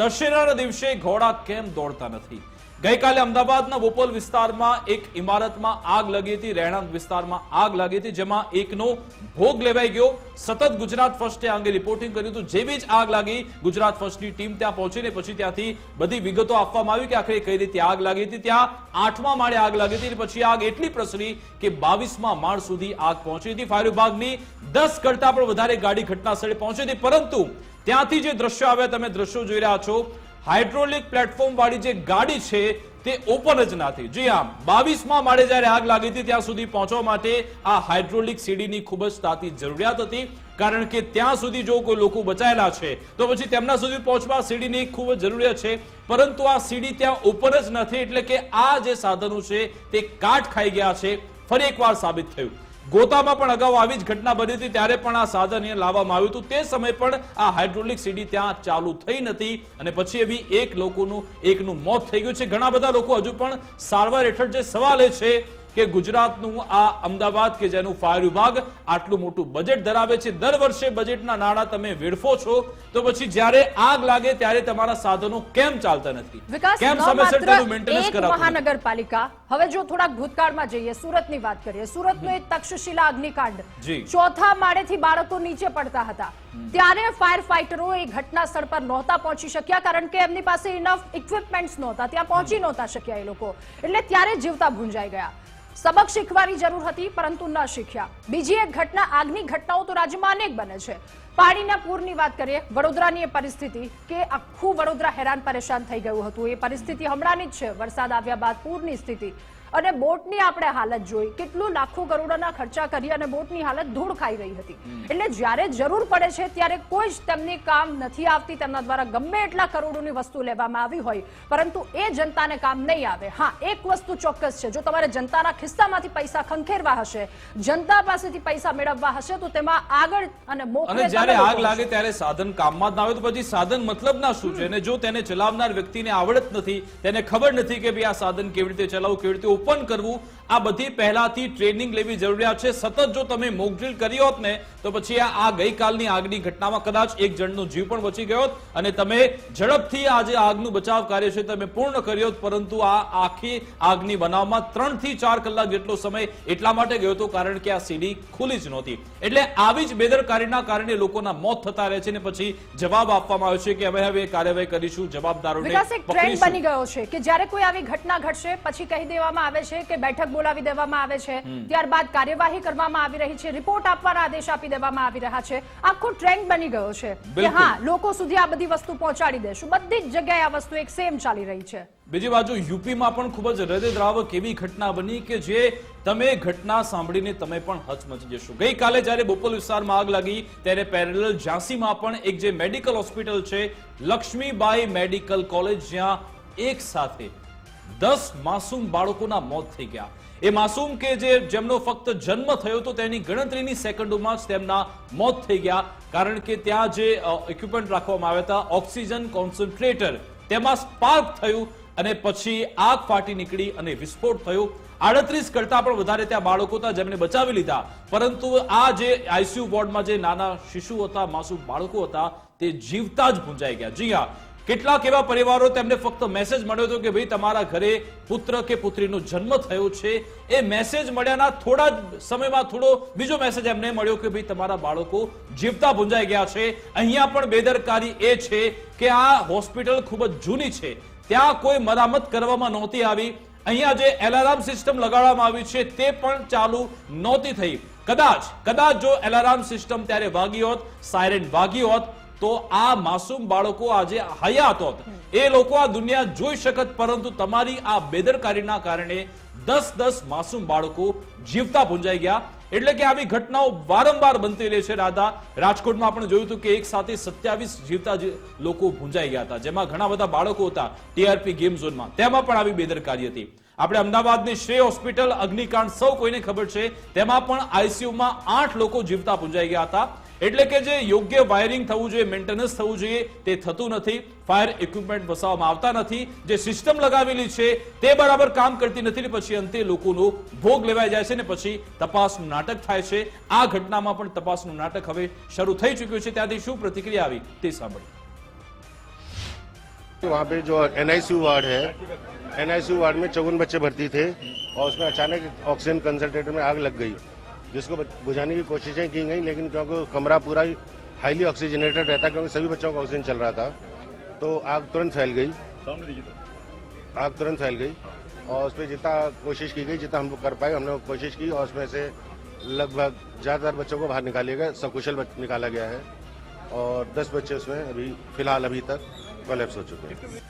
દશેરાના દિવસે ઘોડા કેમ દોડતા નથી? ગઈકાલે અમદાવાદના બોપલ વિસ્તારમાં એક ઇમારતમાં આગ લાગી હતી, રહેણાંક વિસ્તારમાં આગ લાગી હતી, જેમાં એકનો ભોગ લેવાઈ ગયો. સતત ગુજરાત ફર્સ્ટે આ અંગે રિપોર્ટિંગ કર્યું હતું. જેવી જ આગ લાગી ગુજરાત ફર્સ્ટની ટીમ ત્યાં પહોંચીને પછી ત્યાંથી બધી વિગતો આપવામાં આવી કે આખરે કઈ રીતે આગ લાગી હતી. ત્યાં આઠમા માળે આગ લાગી હતી. પછી આગ એટલી પ્રસરી કે બાવીસમા માળ સુધી આગ પહોંચી હતી. ફાયર વિભાગની દસ કરતા પણ વધારે ગાડી ઘટના સ્થળે પહોંચી હતી. પરંતુ ત્યાંથી જે દ્રશ્યો આવ્યા, તમે દ્રશ્યો જોઈ રહ્યા છો હાઇડ્રોલિક પ્લેટફોર્મ વાળી જે ગાડી છે, તે ઓપન જ નથી જી આમ, બાવીસમાં માળે જ્યારે આગ લાગી હતી, ત્યાં સુધી પહોંચવા માટે આ હાઇડ્રોલિક સીડીની ખૂબ જ તાતી જરૂરિયાત હતી. કારણ કે ત્યાં સુધી જો કોઈ લોકો બચાયેલા છે, તો પછી તેમના સુધી પહોંચવા સીડીની ખૂબ જ જરૂરિયાત છે. પરંતુ આ સીડી ત્યાં ઓપન જ નથી, એટલે કે આ જે સાધનો છે, તે કાટ ખાઈ ગયા છે. ફરી એકવાર સાબિત થયું. ગોતામાં પણ અગાઉ આવી જ ઘટના બની હતી, ત્યારે પણ આ સાધન અહીંયા લાવવામાં આવ્યું હતું. તે સમયે પણ આ હાઇડ્રોલિક સીડી ત્યાં ચાલુ થઈ નથી અને પછી એવી એક લોકોનું, એકનું મોત થઈ ગયું છે. ઘણા બધા લોકો હજુ પણ સારવાર હેઠળ જે સવાલ છે કે ગુજરાતનું આ અમદાવાદ કે જેનું ફાયર વિભાગ આટલું મોટું બજેટ ધરાવે છે. દર વર્ષે બજેટના નાણાં તમે વેડફો છો તો પછી જ્યારે આગ લાગે ત્યારે તમારા સાધનો કેમ ચાલતા નથી? કેમ સમયસર તેનું મેન્ટેનન્સ એક મહાનગરપાલિકા. હવે જો થોડા ભૂતકાળમાં જઈએ સુરતની વાત કરીએ. સુરતનો એક તક્ષશિલા અગ્નિકાંડ. ચોથા માળેથી બાળકો નીચે પડતા હતા. ત્યારે ફાયર ફાઈટરો એ ઘટના સ્થળ પર નહોતા પહોંચી શક્યા કારણ કે એમની પાસે ઇનફ ઇક્વિપમેન્ટ્સ નહોતા. ત્યાં પહોંચી નહોતા શક્યા એ લોકો. એટલે ત્યારે જીવતા ભૂંજાઈ ગયા. સબક શીખવાની જરૂર હતી, પરંતુ ન શીખ્યા. બીજી એક ઘટના, આગની ઘટનાઓ તો રાજ્યમાં અનેક બને છે. પાણીના પૂરની વાત કરીએ, વડોદરાની એ પરિસ્થિતિ કે આખું વડોદરા હેરાન પરેશાન થઈ ગયું હતું. એ પરિસ્થિતિ હમણાંની જ છે. વરસાદ આવ્યા બાદ પૂરની સ્થિતિ. અને બોટની આપણે હાલત જોઈ. કેટલું લાખો કરોડોના ખર્ચા કરી અને બોટની હાલત ધૂળ ખાઈ રહી હતી. એટલે જ્યારે જરૂર પડે છે ત્યારે કોઈ જ તેમની કામ નથી આવતી. તેમના દ્વારા ગમે એટલા કરોડોની વસ્તુ લેવામાં આવી હોય પરંતુ એ જનતાને કામ નહીં આવે. હા એક વસ્તુ ચોક્કસ છે. જો તમારે જનતાના ખિસ્સામાંથી પૈસા ખંખેરવા હશે જનતા પાસેથી પૈસા મેળવવા હશે તો તેમાં આગળ અને અને જ્યારે આગ લાગે ત્યારે સાધન કામમાં જ ના આવે તો પછી સાધન મતલબ ના શું છે? અને જો તેને ચલાવનાર વ્યક્તિને આવડત નથી તેને ખબર નથી કે ભાઈ આ સાધન કેવી રીતે ચલાવવું કેવી રીતે ઓપન કરવું. આ બધી પહેલાથી ટ્રેનિંગ લેવી જરૂરિયાત છે. સતત જો તમે મોક કરી હોત ને તો પછી આ ગઈકાલની આગની ઘટનામાં કદાચ એક જણનો જીવ પણ બચી ગયો અને તમે ઝડપથી આજે આગનું બચાવ કાર્ય છે તમે પૂર્ણ કર્યો પરંતુ આ આખી આગની બનાવમાં ત્રણથી ચાર કલાક જેટલો સમય એટલા માટે ગયો હતો કારણ કે આ સીડી ખુલી જ નહોતી. એટલે આવી જ બેદરકારીના કારણે લોકોના મોત થતા રહે છે ને પછી જવાબ આપવામાં આવ્યો છે કે અમે હવે કાર્યવાહી કરીશું જવાબદારોને ટ્રેન્ડ બની ગયો છે કે જ્યારે કોઈ આવી ઘટના ઘટશે પછી કહી દેવામાં આવે છે કે બેઠક બોલાવી દેવામાં આવે છે ત્યારબાદ કાર્યવાહી કરવામાં આવી રહી છે. રિપોર્ટ આપવાના આદેશ આપી દેવામાં આવી રહ્યા છે. આખો ટ્રેન્ડ બની ગયો છે. કે હા લોકો સુધી આ બધી વસ્તુ પહોંચાડી દેશું. બધી જ જગ્યાએ આ વસ્તુ એક સેમ ચાલી રહી છે. બીજી બાજુ યુપીમાં પણ ખૂબ જ હૃદયદ્રાવક એવી ઘટના બની કે જે તમે ઘટના સાંભળીને તમે પણ હચમચી જશો. ગઈકાલે જ્યારે બોપલ વિસ્તારમાં આગ લાગી ત્યારે પેરેલલ ઝાંસીમાં પણ એક જે મેડિકલ હોસ્પિટલ છે લક્ષ્મીબાઈ મેડિકલ કોલેજ જ્યાં એક સાથે દસ માસૂમ બાળકોના મોત થઈ ગયા. એ માસૂમ કે જેમનો ફક્ત જન્મ થયો તો તેની ગણતરીની સેકન્ડોમાં જ તેમના મોત થઈ ગયા. કારણ કે ત્યાં જે ઇક્વિપમેન્ટ રાખવામાં આવ્યા હતા, ઓક્સિજન કોન્સન્ટ્રેટર, તેમાં સ્પાર્ક થયું અને પછી આગ ફાટી નીકળી અને વિસ્ફોટ થયો. આડત્રીસ કરતા પણ વધારે ત્યાં બાળકો હતા જેમને બચાવી લીધા. પરંતુ આ જે આઈસીયુ વોર્ડમાં જે નાના શિશુ હતા, માસૂમ બાળકો હતા, તે જીવતા જ ભૂંજાઈ ગયા. જી હા કેટલાક એવા પરિવારો તેમને ફક્ત મેસેજ મળ્યો હતો કે ભાઈ તમારા ઘરે પુત્ર કે પુત્રીનો જન્મ થયો છે. એ મેસેજ મળ્યાના થોડા જ સમયમાં થોડો બીજો મેસેજ એમને મળ્યો કે ભાઈ તમારા બાળકો જીવતા ભૂંજાઈ ગયા છે. અહીંયા પણ બેદરકારી એ છે કે આ હોસ્પિટલ ખૂબ જ જૂની છે. ત્યાં કોઈ મરામત કરવામાં નહોતી આવી. અહીંયા જે એલાર્મ સિસ્ટમ લગાડવામાં આવી છે તે પણ ચાલુ નહોતી થઈ. કદાચ કદાચ જો એલાર્મ સિસ્ટમ ત્યારે વાગી હોત સાયરન વાગી હોત તો આ માસૂમ બાળકો આજે હયાત હોત. એ લોકો આ દુનિયા જોઈ શકત, પરંતુ તમારી આ બેદરકારીના કારણે દસ દસ માસૂમ બાળકો જીવતા ભૂંજાઈ ગયા. એટલે કે આવી ઘટનાઓ વારંવાર બનતી રહે છે, રાધા. રાજકોટમાં આપણે જોયું હતું કે એક સાથે સત્યાવીસ જીવતા લોકો ભૂંજાઈ ગયા હતા, જેમાં ઘણા બધા બાળકો હતા ટીઆરપી ગેમ ઝોનમાં. તેમાં પણ આવી બેદરકારી હતી. આપણે અમદાવાદની શ્રેય હોસ્પિટલ અગ્નિકાંડ સૌ કોઈને ખબર છે. તેમાં પણ આઈસીયુમાં આઠ લોકો જીવતા પૂંજાઈ ગયા હતા. એટલે કે જે યોગ્ય વાયરિંગ થવું જોઈએ, મેન્ટેનન્સ થવું જોઈએ, તે થતું નથી. ફાયર ઇક્વિપમેન્ટ વસાવવામાં આવતા નથી. જે સિસ્ટમ લગાવેલી છે, તે બરાબર કામ કરતી નથી. ને પછી અંતે લોકોનો ભોગ લેવાઈ જાય છે ને પછી તપાસનું નાટક થાય છે. આ ઘટનામાં પણ તપાસનું નાટક હવે શરૂ થઈ ચૂક્યું છે. ત્યાંથી શું પ્રતિક્રિયા આવી તે સાંભળીએ. वहाँ पे जो एनआईसीयू वार्ड है एनआईसीयू वार्ड में चौवन बच्चे भर्ती थे और उसमें अचानक ऑक्सीजन कंसनट्रेटर में आग लग गई जिसको बुझाने की कोशिशें की गई लेकिन क्योंकि कमरा पूरा ही हाईली ऑक्सीजनेटेड रहता क्योंकि सभी बच्चों का ऑक्सीजन चल रहा था तो आग तुरंत फैल गई। आग तुरंत फैल गई और उस पर जितना कोशिश की गई जितना हम लोग कर पाए हमने वो कोशिश की और उसमें से लगभग ज़्यादातर बच्चों को बाहर निकाले गए सकुशल निकाला गया है और 10 बच्चे उसमें अभी फ़िलहाल अभी तक कोलेप्स हो चुके हैं